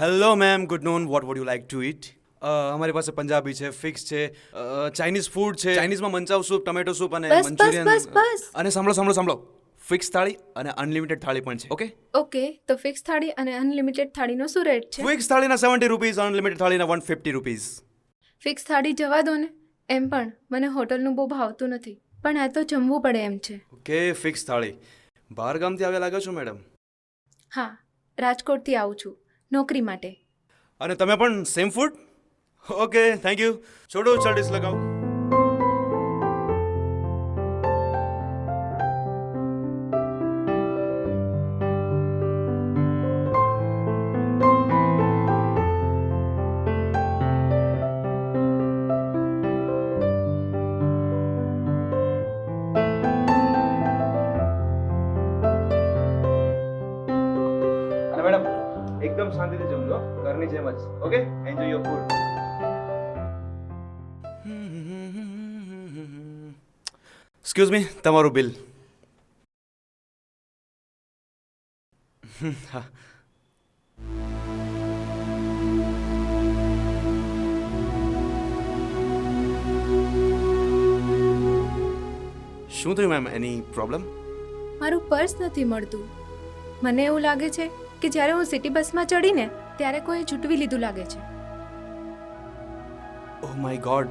Hello ma'am good noon what would you like to it અમારી પાસે પંજાબી છે fix છે ચાઇનીઝ ફૂડ છે. ચાઇનીઝમાં મંચાવ સૂપ ટમેટો સૂપ અને મંચુરિયન. અને સાંભળો સાંભળો સાંભળો. ફિક્સ થાળી અને અનલિમિટેડ થાળી પણ છે. ઓકે ઓકે તો ફિક્સ થાળી અને અનલિમિટેડ થાળીનો શું રેટ છે? ફિક્સ થાળીના સેવન્ટી રૂપીઝ અનલિમિટેડ થાળીના વન ફિફ્ટી રૂપીઝ ફિક્સ થાળી જવા દો ને. એમ પણ મને હોટલનું બહુ ભાવતું નથી પણ આ તો જમવું પડે એમ છે. ઓકે ફિક્સ થાળી. બહાર ગામથી આવ્યા લાગો છો મેડમ હા રાજકોટથી આવું છું. નોકરી માટે. અને તમે પણ same food okay thank you છોડો ચાલીસ લગાવો. ઘરની much. Okay? Enjoy your food. Food excuse me તમારું બિલ હા શું થયું મેમ એની પ્રોબ્લેમ મારું પર્સ નથી મળતું મને એવું લાગે છે કે જ્યારે હું સિટી બસમાં ચડીને ત્યારે કોઈ ચૂંટવી લીધું લાગે છે? ઓ માય ગોડ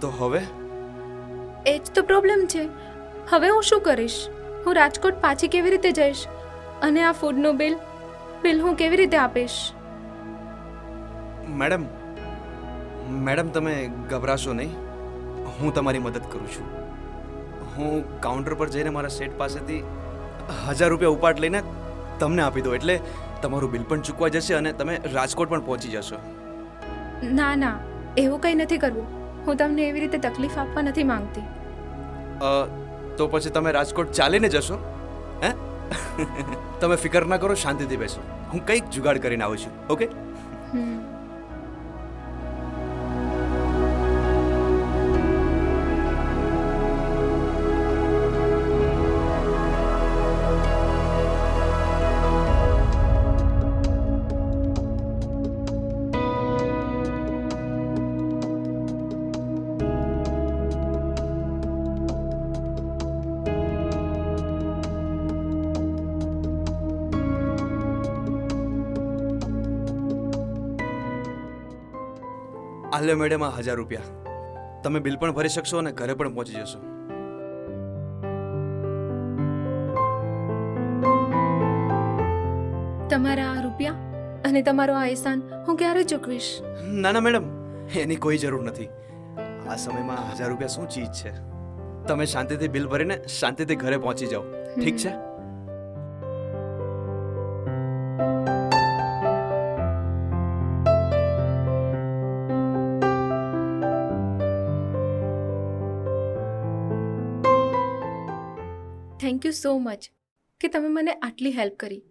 તો હવે? એ જ તો પ્રોબ્લેમ છે. હવે હું શું કરીશ? હું રાજકોટ પાછી કેવી રીતે જઈશ? અને આ ફૂડનું બિલ બિલ હું કેવી રીતે આપીશ? મેડમ મેડમ તમે ગભરાશો નહીં. હું તમારી મદદ કરું છું. હું કાઉન્ટર પર જઈને મારા સેટ પાસેથી હજાર રૂપિયા ઉપાટ લઈને તમને આપી દો એટલે તમારું બિલ પણ ચૂકવા જશે અને તમે રાજકોટ પણ પહોંચી જશો. ના ના એવું કંઈ નથી કરવું. હું તમને એવી રીતે તકલીફ આપવા નથી માંગતી. અ, તો પછી તમે રાજકોટ ચાલીને જશો? હે? તમે ફિકર ના કરો શાંતિથી બેસો. હું કંઈક જુગાડ કરીને આવું છું ઓકે? હમ. આલ્યો મેડમ આ હજાર રૂપિયા. તમે બિલ પણ ભરી શકશો અને ઘરે પણ પહોંચી જશો. તમારા આ રૂપિયા અને તમારો આ એહસાન હું ક્યારે ચૂકવીશ? ના ના મેડમ એની કોઈ જરૂર નથી. આ સમયમાં હજાર રૂપિયા શું ચીજ છે? તમે શાંતિથી બિલ ભરીને શાંતિથી ઘરે પહોંચી જાઓ. ઠીક છે? યુ સો મચ કે તમે મને આટલી હેલ્પ કરી.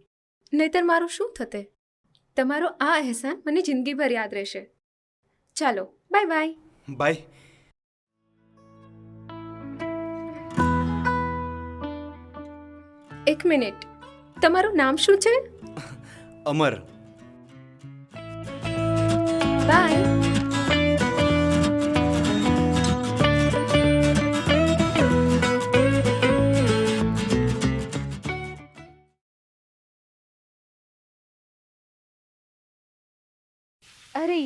નહીતર મારું શું થતે? તમારો આ અહેસાન મને જિંદગીભર યાદ રહેશે. ચાલો બાય બાય. બાય. એક મિનિટ. તમારું નામ શું છે? અમર. બાય.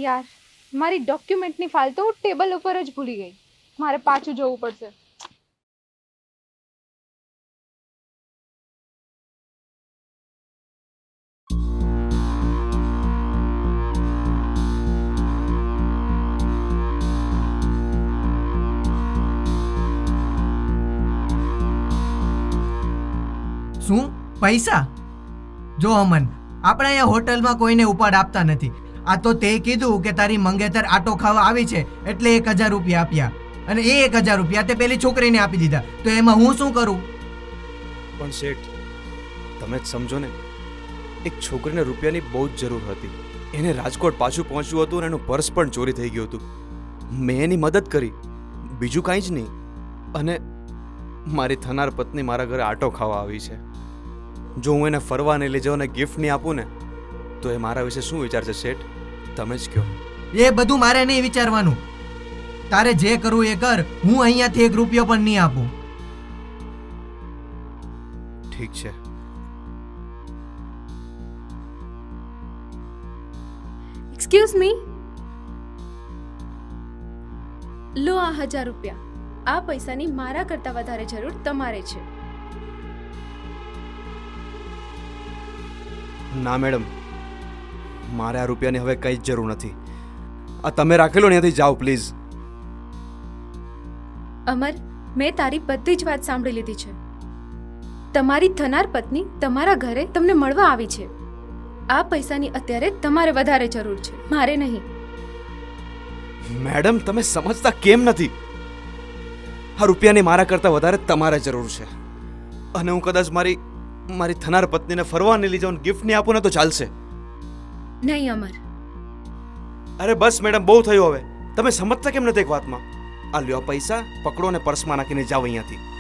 યાર, મારી ડોક્યુમેન્ટની ફાઇલ તો ટેબલ ઉપર જ ભૂલી ગઈ. મારે પાછું જવું પડશે. શું? પૈસા? જો અમન, આપણે અહીંયા હોટલમાં કોઈને ઉપાડ આપતા નથી. આ તો તે કીધું કે તારી મંગેતર આટો ખાવા આવી છે, એટલે એક હજાર રૂપિયા આપ્યા. અને એ એક હજાર રૂપિયા તે પેલી છોકરીને આપી દીધા. તો એમાં હું શું કરું? પણ શેઠ, તમે જ સમજો ને, એક છોકરીને રૂપિયાની બહુ જ જરૂર હતી. એને રાજકોટ પાછું પહોંચ્યું હતું અને એનું પર્સ પણ ચોરી થઈ ગયું હતું. મેં એની મદદ કરી, બીજું કાંઈ જ નહીં. અને મારી થનાર પત્ની મારા ઘરે આટો ખાવા આવી છે. જો હું એને ફરવા નહીં લઈ જાઉં અને ગિફ્ટ નહીં આપું ને, તો એ મારા વિશે શું વિચારશે શેઠ? તમે જ કહો. એ બધું મારે નહીં વિચારવાનું. તારે જે કરવું એ કર હું અહીંયાથી એક રૂપિયો પણ નહીં આપું. ઠીક છે. એક્સક્યુઝ મી લો આ હજાર રૂપિયા. આ પૈસાની મારા કરતાં વધારે જરૂર તમારે છે. ના મેડમ. મારે આ રૂપિયાની હવે કંઈ જ જરૂર નથી. આ તમે રાખેલો ત્યાંથી જાઓ પ્લીઝ. અમર મેં તારી બધી જ વાત સાંભળી લીધી છે. તમારી થનાર પત્ની તમારા ઘરે તમને મળવા આવી છે. આ પૈસાની અત્યારે તમારે વધારે જરૂર છે. મારે નહીં. મેડમ તમે સમજતા કેમ નથી? આ રૂપિયાની મારા કરતાં વધારે તમારે જરૂર છે. અને હું કદાચ મારી મારી થનાર પત્નીને ફરવાની લઈ જાઉં ગિફ્ટ નહીં આપું ને તો ચાલશે. નહીં, અમર. અરે બસ, મેડમ, બહુ થયું હવે. તમે સમજતા કેમ નથી એક વાતમાં? આ લ્યો પૈસા, પકડો અને પર્સમાં નાખીને જાઓ અહીંયાથી.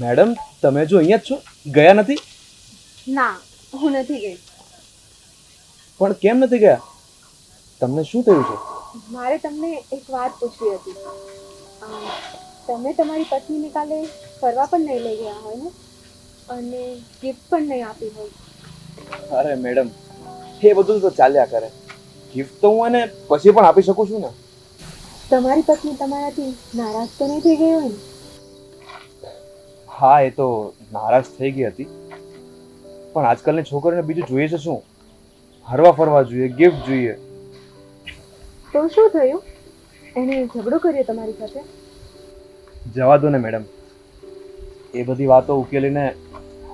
મેડમ તમે જો અહીંયા જ છો? ગયા નથી? ના હું નથી ગઈ. પણ કેમ નથી ગયા? તમને શું થયું છે? મારે તમને એક વાત પૂછવી હતી. તમે તમારી પત્નીને કાલે ફરવા પણ નહીં લઈ ગયા હોય ને? અને ગિફ્ટ પણ નહીં આપી હોય. અરે મેડમ એ બધું તો ચાલ્યા કરે. ગિફ્ટ તો હું એને પછી પણ આપી શકું છું ને? તમારી પત્ની તમારાથી નારાજ તો નહીં થઈ ગઈ હોય ને? હા એ તો નારાજ થઈ ગઈ હતી. પણ આજકાલની છોકરીને બીજું જોઈએ છે શું? હરવા ફરવા જોઈએ ગિફ્ટ જોઈએ. તો શું થયું? એને ઝઘડો કર્યો તમારી સાથે? જવા દો ને મેડમ. એ બધી વાતો ઉકેલીને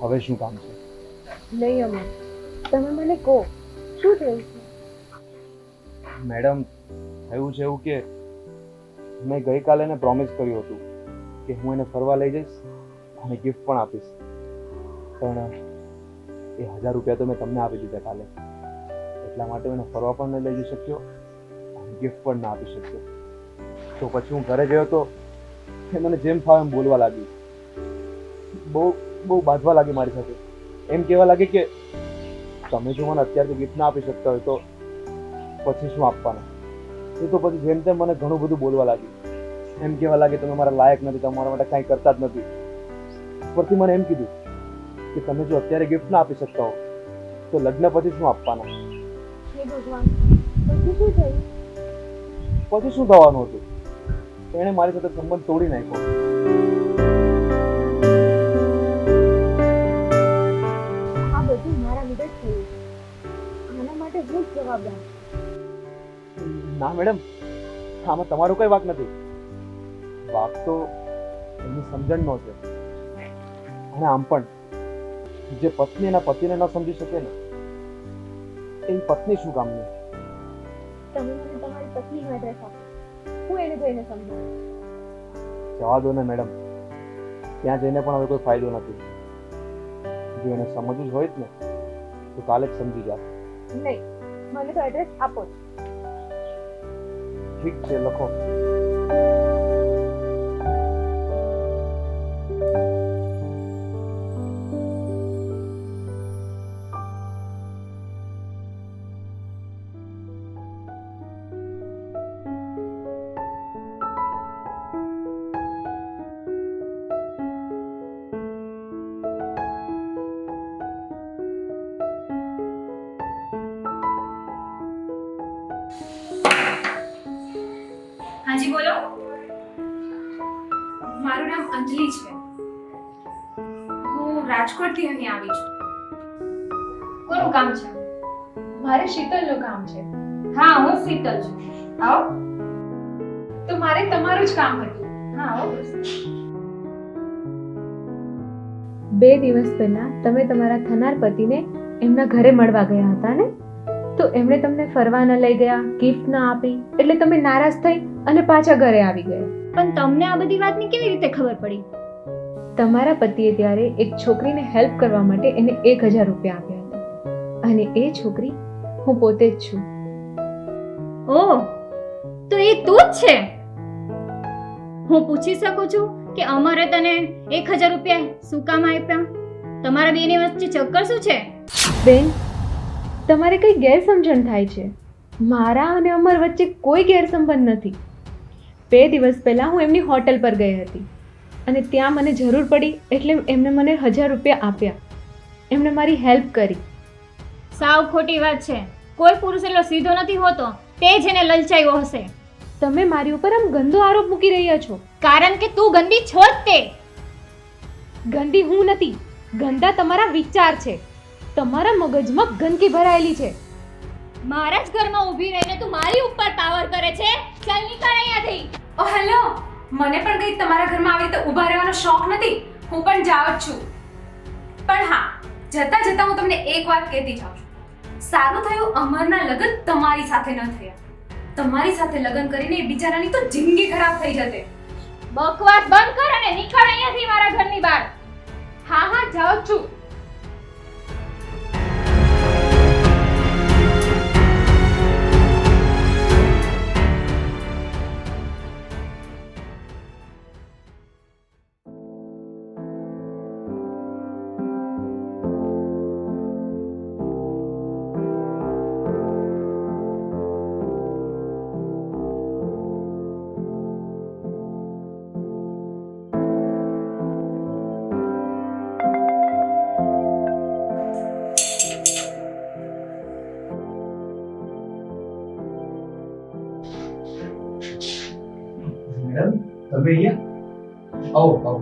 હવે શું કામ છે? નહીં અમે તમે મને કહો શું થયું છે? મેડમ થયું છે એવું કે મેં ગઈકાલે એને પ્રોમિસ કર્યું હતું કે હું એને ફરવા લઈ જઈશ. અને ગિફ્ટ પણ આપીશ. પણ એ હજાર રૂપિયા તો મેં તમને આપી દીધા કાલે. એટલા માટે મને ફરવા પણ નહીં લઈ જઈ શક્યો ગિફ્ટ પણ ના આપી શક્યો. તો પછી હું ઘરે ગયો તો એ મને જેમ ફાવે એમ બોલવા લાગી બહુ બહુ બાંધવા લાગી મારી સાથે. એમ કહેવા લાગી કે તમે જો મને અત્યારથી ગિફ્ટ ના આપી શકતા હોય તો પછી શું આપવાનું? એ તો પછી જેમ તેમ મને ઘણું બધું બોલવા લાગ્યું. એમ કહેવા લાગે, તમે મારા લાયક નથી, તમારા માટે કાંઈ કરતા જ નથી. ઉપરથી મને એમ કીધું કે તમે જો અત્યારે ગિફ્ટ ના આપી શકતા હો તો લગ્ન પછી શું આપવાના. હે ભગવાન પછી શું થયું? પછી શું થવાનું હતું? એણે મારી સાથે સંબંધ તોડી નાખ્યો. આ બધું મારા લીધે જ થયું. આના માટે હું જ જવાબદાર. ના મેડમ આમાં તમારો કઈ વાક નથી. વાક તો એમની સમજણનો છે. અને આમ પણ. જે પત્ની એના પતિને ન સમજી શકે ને એ પત્ની શું કામની? તમે મને તમારી પત્નીનો એડ્રેસ આપો હું એને જઈને સમજું જવા દો ને મેડમ. ત્યાં જઈને પણ હવે કોઈ ફાયદો નથી. જો એને સમજવું જ હોય જ ને તો કાલે જ સમજી જા. નહીં મને તો એડ્રેસ આપો ઠીક છે લખો. હાજી બોલો. મારું નામ અંજલિ છે. હું રાજકોટથી અહીં આવી છું. કોનું કામ છે? મારે શીતલનું કામ છે. હા હું શીતલ છું. આવો. તો મારે તમારું જ કામ હતું. હા આવો. બે દિવસ પહેલા તમે તમારા થનાર પતિને એમના ઘરે મળવા ગયા હતા ને? તો એમણે તમને ફરવા ન લઈ ગયા ગિફ્ટ ન આપી એટલે તમે નારાજ થઈ અને પાછા ઘરે આવી ગયા. પણ તમને આ બધી વાતની કેવી રીતે ખબર પડી? તમારા પતિએ ત્યારે એક છોકરીને હેલ્પ કરવા માટે એને એક હજાર રૂપિયા આપ્યા હતા. અને એ છોકરી હું પોતે જ છું. ઓહ તો એ તું જ છે? હું પૂછી શકું છું કે અમારે તને એક હજાર રૂપિયા શું કામ આપ્યા? તમારા બેની વચ્ચે ચક્કર શું છે? બેન તમારે કઈ ગેરસમજણ થાય છે? મારા અને અમર વચ્ચે કોઈ ગેરસંબંધ નથી. બે દિવસ પહેલાં હું એમની હોટલ પર ગઈ હતી અને ત્યાં મને જરૂર પડી એટલે એમણે મને હજાર રૂપિયા આપ્યા. એમણે મારી હેલ્પ કરી. સાવ ખોટી વાત છે. કોઈ પુરુષ એટલો સીધો નથી હોતો. તે જ એને લલચાયો હશે. તમે મારી ઉપર આમ ગંદો આરોપ મૂકી રહ્યા છો. કારણ કે તું ગંદી છો જ તે. ગંદી હું નથી. ગંદા તમારા વિચાર છે. તમારા મગજમાં ગંદકી ભરાયેલી છે. મારા જ ઘરમાં ઊભી રહીને તું મારી ઉપર પાવર કરે છે? ચાલ નીકળ અહીંયાથી. ઓ હેલો મને પણ કંઈ તમારા ઘરમાં આવી રીતે ઊભા રહેવાનો શોખ નથી. હું પણ જાઉં જ છું. પણ હા જતા જતા હું તમને એક વાત કહેતી જાઉં છું. સારું થયું અમરના લગ્ન તમારી સાથે ન થયા. તમારી સાથે લગ્ન કરીને એ બિચારાની તો જિંદગી ખરાબ થઈ જતે બકવાસ બંધ કર અને નીકળ અહીંયાથી મારા ઘરની બહાર. હા હા જાઉં જ છું. તમે અહીંયા? આવો આવો.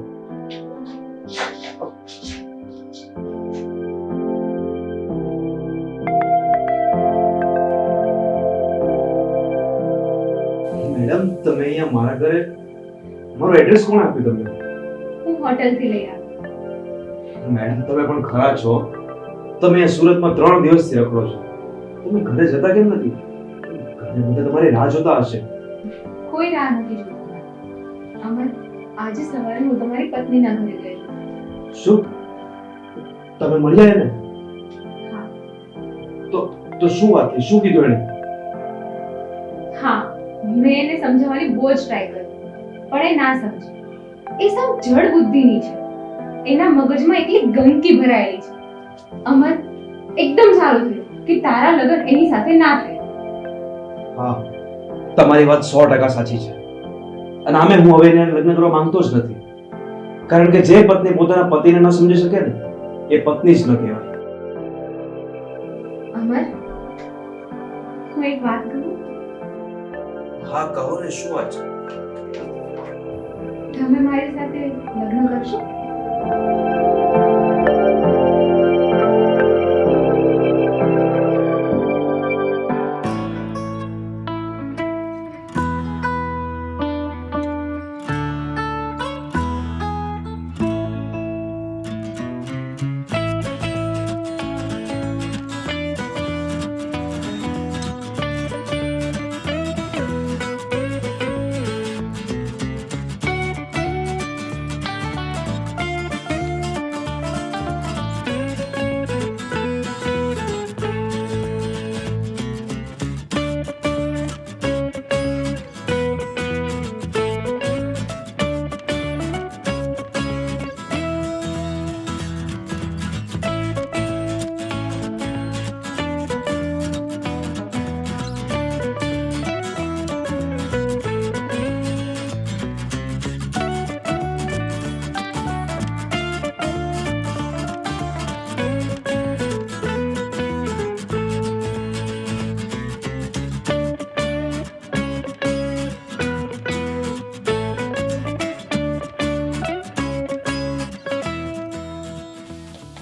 મેડમ તમે અહીંયા મારા ઘરે મારો એડ્રેસ કોણ આપ્યું તમને? હું હોટલથી લઈ આવ્યો મેડમ તમે પણ ખરા છો. તમે સુરતમાં ત્રણ દિવસથી રખડો છો. તમે ઘરે જતા કેમ નથી? ઘરે બધા તમારી રાહ જોતા હશે. કોઈ રાહ નથી જોતા. અમર આજે સવારે હું તમારી પત્નીના ઘરે ગઈ. શું? તમે મળ્યા એને હા. તો તો શું વાત થઈ? શું કીધું એણે? હા મેં એને સમજાવવાની બહુ જ ટ્રાય કરી. પણ એ ના સમજી. એ સાવ જડ બુદ્ધિની છે. એના મગજમાં એટલી ગંદકી ભરાયેલી છે. અમર એકદમ સારું થયું કે તારા લગ્ન એની સાથે ના થયા. હા. તમારી વાત સો ટકા સાચી છે. અને આમે હું હવે એને લગ્ન કરવા માંગતો જ નથી. કારણ કે જે પત્ની પોતાના પતિને ન સમજી શકે ને એ પત્ની જ ન કહેવાય. અમર હું એક વાત કહું? હા કહો ને શું વાત છે? તમે મારી સાથે લગ્ન કરશો?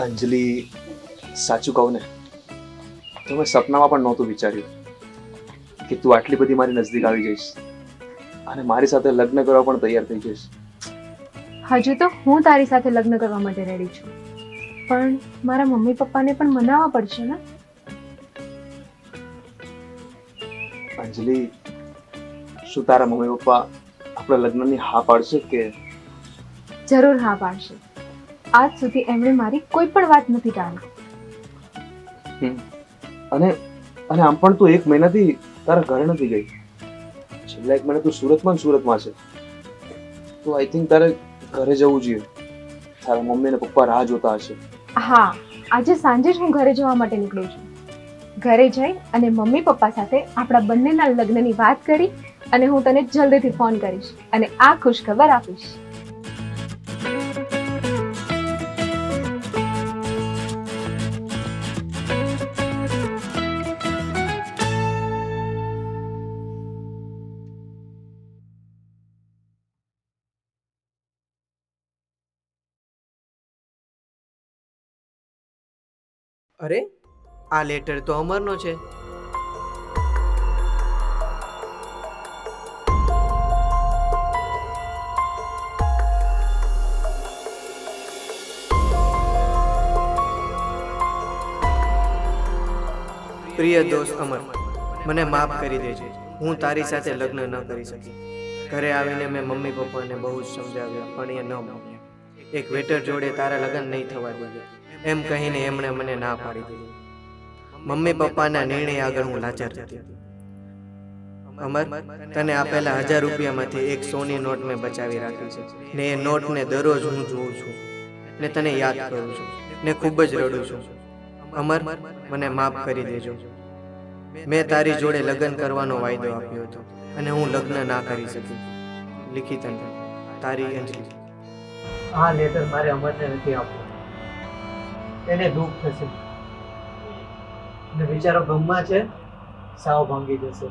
અંજલિ સાચું કહું ને તો મેં સપનામાં પણ નહોતું વિચાર્યું કે તું આટલી બધી મારી નજદીક આવી જઈશ અને મારી સાથે લગ્ન કરવા પણ તૈયાર થઈ જઈશ. હજુ તો હું તારી સાથે લગ્ન કરવા માટે રેડી છું. પણ મારા મમ્મી પપ્પાને પણ મનાવવા પડશે ને? અંજલિ શું તારા મમ્મી પપ્પા આપણા લગ્નની હા પાડશે કે જરૂર હા પાડશે. આજ સુધી એમણે મારી કોઈ પણ વાત નથી ટાળી. અને અને આમ પણ તું એક મહિનાથી તારા ઘરે નથી ગઈ. છેલ્લા એક મહિના તું સુરતમાં સુરતમાં છે. તો આઈ થિંક તારે ઘરે જવું જોઈએ. તારા મમ્મી અને પપ્પા રાહ જોતા હશે. હા આજે સાંજે જ હું ઘરે જવા માટે નીકળું છું. ઘરે જઈ અને મમ્મી પપ્પા સાથે આપણા બંનેના લગ્નની વાત કરી અને હું તને જલ્દીથી ફોન કરીશ અને આ ખુશ ખબર આપીશ. અરે, આ લેટર તો અમરનો છે. પ્રિય દોસ્ત અમર, મને માફ કરી દેજે. હું તારી સાથે લગ્ન ન કરી શકી. ઘરે આવીને મેં મમ્મી પપ્પાને બહુ જ સમજાવ્યા, પણ એ ન માન્યા. એક વેટર જોડે તારા લગ્ન નહીં થવા દીધા. એમ કહીને એમણે મને ના પાડી દીધી. મમ્મી પપ્પાના નિર્ણય આગળ હું લાચાર હતી અમર, તને આપેલા હજાર રૂપિયામાંથી એક સોની નોટ મેં બચાવી રાખી છે. ને એ નોટને દરરોજ હું જોઉં છું. ને તને યાદ કરું છું. ને ખૂબ જ રડું છું. અમર, મને માફ કરી દેજો. મેં તારી જોડે લગ્ન કરવાનો વાયદો આપ્યો હતો અને હું લગ્ન ના કરી શકી. લિખિત તારી અંજલિ. આ લેટર મારે અમરને નથી આપવું. એને દુઃખ થશે. ને બિચારો ગમમાં છે સાવ ભાંગી જશે.